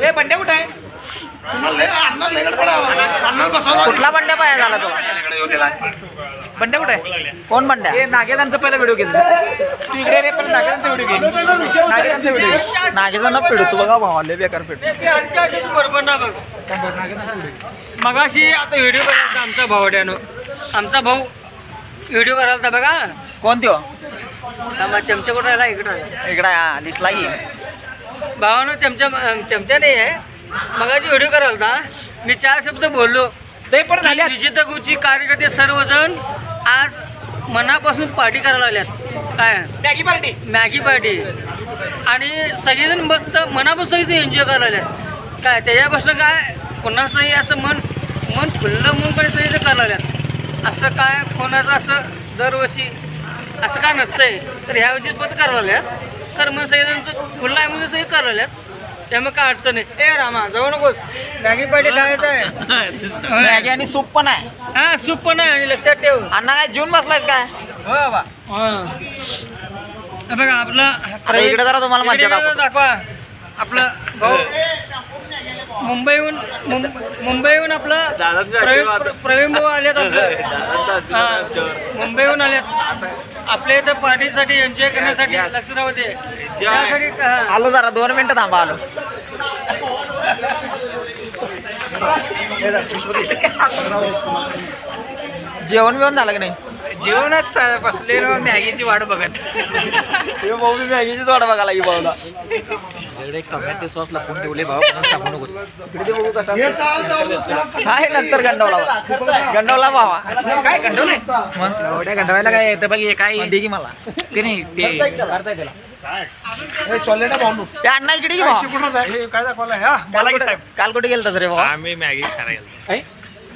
हे बंड्या कुठं आहे? कुठला बंड्या पाया झाला तो? बंड्या कुठं आहे? कोण बंड्या? हे नागेदांचा पहिला व्हिडिओ घेतला तू इकडे रे पण नागेदांचा व्हिडिओ घे. नागेदांचा व्हिडिओ नागेचा पिडतो बघा भावाले बेकार पिडतो. बरोबर ना बघ. मगाशी आता व्हिडिओ करायचा आमचा भावड्यानं आमचा भाऊ व्हिडिओ करायला बघा. कोण त्यो आम्हा चमचा कुठं राहिला. इकडं. इकडे दिसला की. भावानं चमचा चमचा नाही आहे. मगाशी व्हिडिओ करायला होता. मी चार शब्द बोललो. ते पण झाले विजित गुची कार्यकर्ते सर्वजण आज मनापासून पार्टी करायला आल्यात. काय? मॅगी पार्टी मॅगी पार्टी आणि सगळेजण फक्त मनापासून इथे एन्जॉय करायला आल्यात. काय त्याच्यापासून काय? कोणाचंही असं मन मन खुल्लं म्हणून सगळे करायला आल्यात. असं काय? कोणाचं असं? दरवर्षी असं काय नसतंय. तर ह्या वर्षी पण करायला आल्यात. तर मग सगळेजण खुल्लं आहे म्हणून सगळे करायला त्यामुळे काय अडचण आहे ए रामा जाऊ नकोस. मॅगी पार्टी खायचं आहे. मॅगी आणि सूप पण आहे. हा सूप पण आहे आणि लक्षात ठेव. अण्णा काय जेवून बसलायस काय? हो बाबा. हे. बघा आपला इकडे जरा तुम्हाला. दाखवा. आपलं भाऊ. मुंबईहून मुंबईहून आपलं प्रवीण प्र- प्रवीण भाऊ आलेत आपलं मुंबईहून आलेत. आपल्या इथं पार्टीसाठी एन्जॉय करण्यासाठी लक्ष राहू दे त्यासाठी. आलो जरा दोन मिनिटं थांबा आलो. जेवण बिवण झालं की नाही? जेवणच बसलेलो मॅगीची वाट बघत. मॅगीची वाट बघायला की भाऊला. एक टोमॅटो सॉस लपून ठेवले भाऊ म्हणून सांगू नकोस. काय नंतर गंडवला गंडवला भावा. काय गंडवलंय? मग एवढ्या गंडवायला काय येतं बघ हे काय? दे की मला. ते नाही ते अण्णा इकडे की भावा. काय दाखवलं ह्या काल कुठे- काल कुठे गेलतास रे भावा? आम्ही मॅगी खायला अरे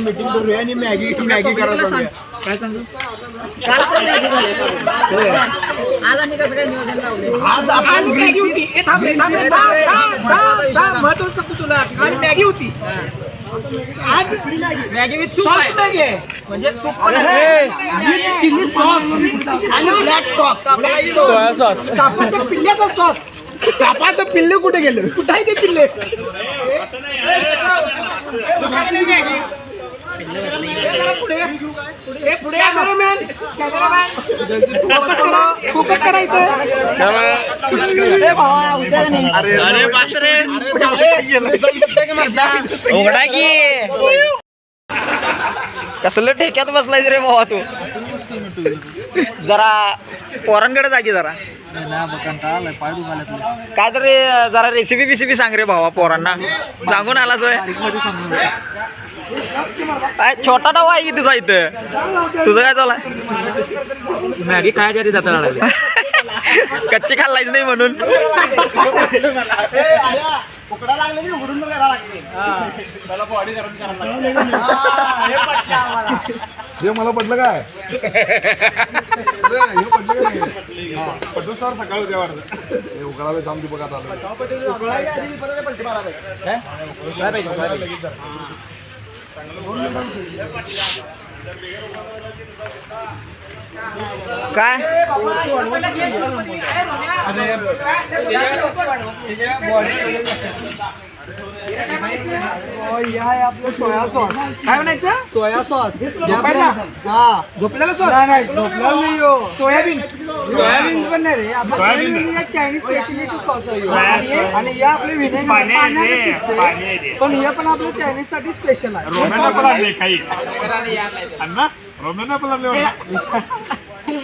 मीटिंग करूया आणि मॅगी मॅगी करायला सांगूया. आज आपण मॅगी होती। ए, थांब रे, थांब रे, थांब, थांब, थांब, थांब. महत्वाचं सांगतो तुला काल मॅगी होती। आज मॅगी विथ सूप सॉस आहे मॅगी आहे म्हणजे सूप पण आहे chili sauce आणि ब्लॅक सॉस। सोया सॉस सापाच्या पिल्ल्याचा सॉस। सापाचं पिल्ले कुठे गेलं? कुठं आहे ते पिल्ले? पुढे ए, पुढे कॅमेरामॅन. कॅमेरामॅन. फोकस करा फोकस करा इथं. ए, भावा, उद्या नाही. अरे बासरे. उघडा की. कसलं ठेक्यात बसलायस रे भावा तू? जरा पोरांकडे जागी जरा. काय तरी जरा रेसिपी बिसिपी सांग रे भावा पोरांना. सांगून आलाच काय छोटा डावा आहे की तुझा इथं? तुझं काय चालू मॅगी खायच्या आधी जाता लागली. कच्ची खाल्लायच नाही म्हणून. उकडा लागले की उघडून करायला लागते. त्याला बॉडी गरम करायला लागते. हे मला पडलं काय? पडलं सर सकाळी उद्या वाटतं हे उकळावे थांब दीपक आता आलं. उकळायच्या आधी परत पलटी मारायला काय? आपलं सोया सॉस काय म्हणायचं? Soya sauce. झोपायला? हा. झोपलेला सॉस? नाही झोपलेला नाही हो. सोयाबीन? सोयाबीन पण नाही रे. आपलं चायनीज स्पेशलिस्ट सॉस आहे. आणि या आपले विनेगर पण हे पण आपलं चायनीज साठी स्पेशल आहे. रोमॅन पण आणले काही अण्णा पण आणले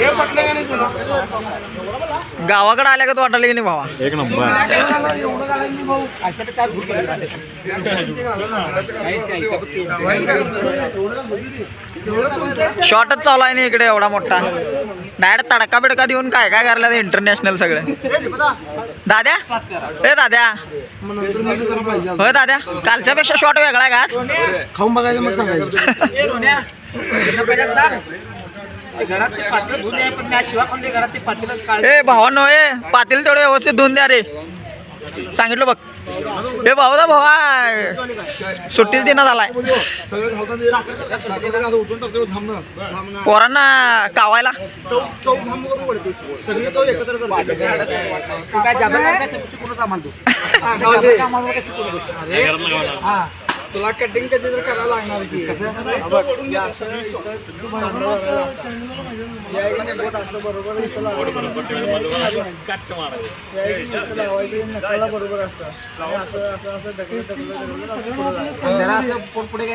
ఏ పట్ల गावाकडे आल्या का तो वाटायला की नाही भावा? एक नंबर. शॉर्टच चालू आहे ना इकडे एवढा मोठा. डायरेक्ट तडका बिडका देऊन काय काय करायला इंटरनॅशनल सगळं. दाद्या? ए दाद्या. होय दाद्या कालच्या पेक्षा शॉर्ट वेगळा आहे का आज? खाऊन बघायचं मग सांगायचं. घरात ते पातेलं धुवून ये, पण मी आज शिवा खाऊन दे घरात ते पातेलं काढ ए भावांनो ए पातील तेवढे व्यवस्थित धुवून द्या रे. सांगितलं बघ. ए भाऊ दा भावा सुट्टीच दिना झालाय. पोरांना कावायला. काय काय सामान तू. हा. तुला कटिंग कधी तर करायला लागणार की? कसं? बरोबर असतं पोट पुढे.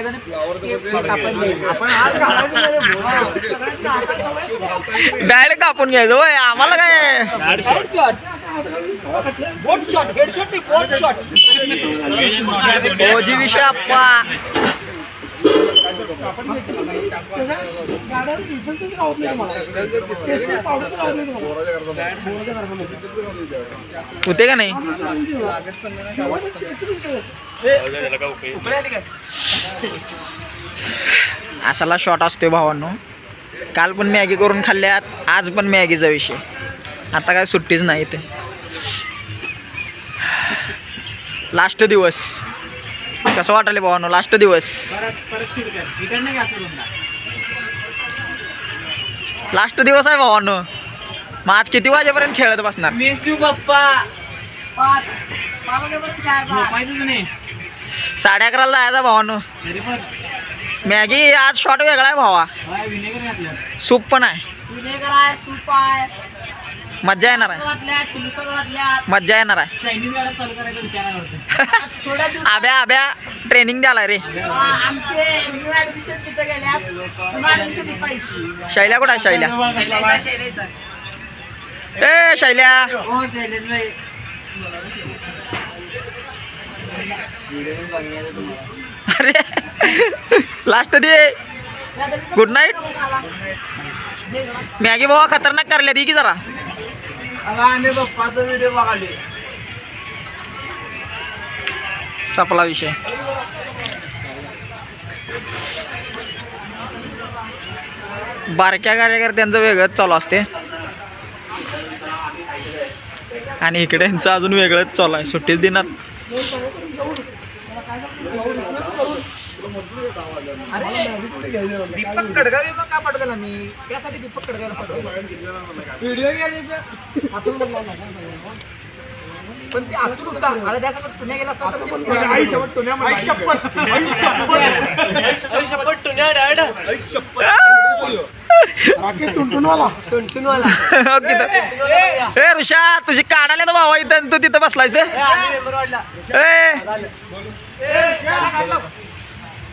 डायरेक्ट कापून घ्यायचं होय आम्हाला काय? Headshot. Boat नाही, विषय आप्पा होते का नाही? असाला शॉट असतो भावांनो. काल पण मॅगी करून खाल्ल्यात आज पण मॅगीचा विषय. आता काय सुट्टीच नाही ते लास्ट दिवस. कसं वाटायला भावांनो लास्ट दिवस. लास्ट दिवस आहे भावांनो. मग आज किती वाजेपर्यंत खेळत बसणार? साडे अकराला जायचा भावांनो. मॅगी आज शॉट वेगळा आहे भावा. सूप पण आहे विनेगर आहे सूप आहे मज्जा येणार आहे. मज्जा येणार आहे. चायनीज गाड्या चालू करायचा विचार करतो. थोड्या दिवस आब्या आब्या ट्रेनिंग द्याला रे. आमचे न्यू ऍडमिशन तिथे गेल्या जुनं ऍडमिशन पाहिजे. शैल्या कुठं आहे शैल्या? ए शैल्या. हो अरे लास्ट दे गुड नाईट मॅगी बाबा खतरनाक करल्या ती की जरा. आम्ही व्हिडिओ बघाले. सपला विषय. बारक्या कार्यकर्त्यांचं वेगळंच चालू असते. आणि इकडे यांचं अजून वेगळंच चालू आहे. सुट्टीच दिनात अरे दीपक कडगा दीपक का पटकला मी. त्यासाठी दीपक पटकला व्हिडिओ. पण ते आतून होता. पुण्या गेला असता तर ते आई शपथ टुन्या म्हणला. आई शपथ. डॅड. राकेश टुनटुनवाला टुनटुनवाला हो की तर. ए ऋषा तुझी काढायला ना भावा इथं तू तिथं बसलायस ए?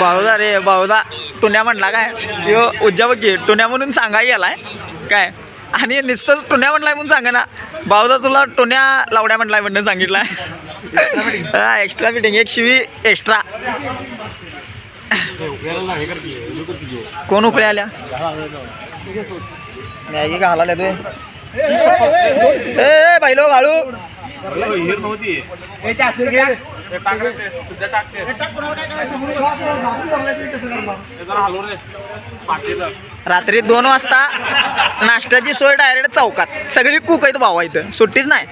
बाळूदा रे बाळूदा टुन्या म्हटला काय? यो उज्जा बघी टुन्या म्हणून सांगा गेलाय. काय? आणि नुसतं टुन्या म्हटलाय म्हणून सांगा ना बाळूदा तुला टुन्या लावड्या म्हटलाय म्हणून सांगितलाय. एक्स्ट्रा फिटिंग एक शिवी एक्स्ट्रा कोण उकळे आल्या? मॅगी घालाल्या तू ए बाईलो घालू रात्री दोन वाजता नाश्त्याची सोय डायरेक्ट चौकात. सगळी कुक आहेत भावा इथं. सुट्टीच नाही.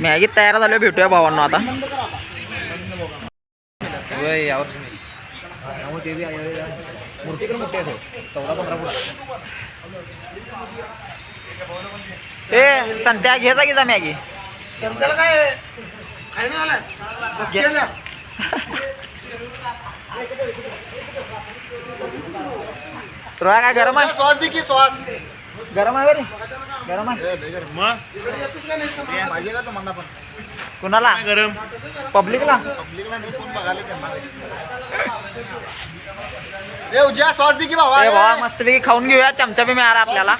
मॅगी तयार झाली भेटूया भावांना आता. ए संत्या घे जा घे जा मॅगी. तुला काय गरम आहे? सॉस दे की सॉस. गरम आहे बरे. गरम आहे. मग? पाहिजे का तुम्हाला पण? कुणाला? गरम. पब्लिकला पब्लिकला नाही कोण बघायला सॉस दे की भावा. ए भावा मस्तपैकी खाऊन घेऊया. चमचा बी मिळाला आपल्याला.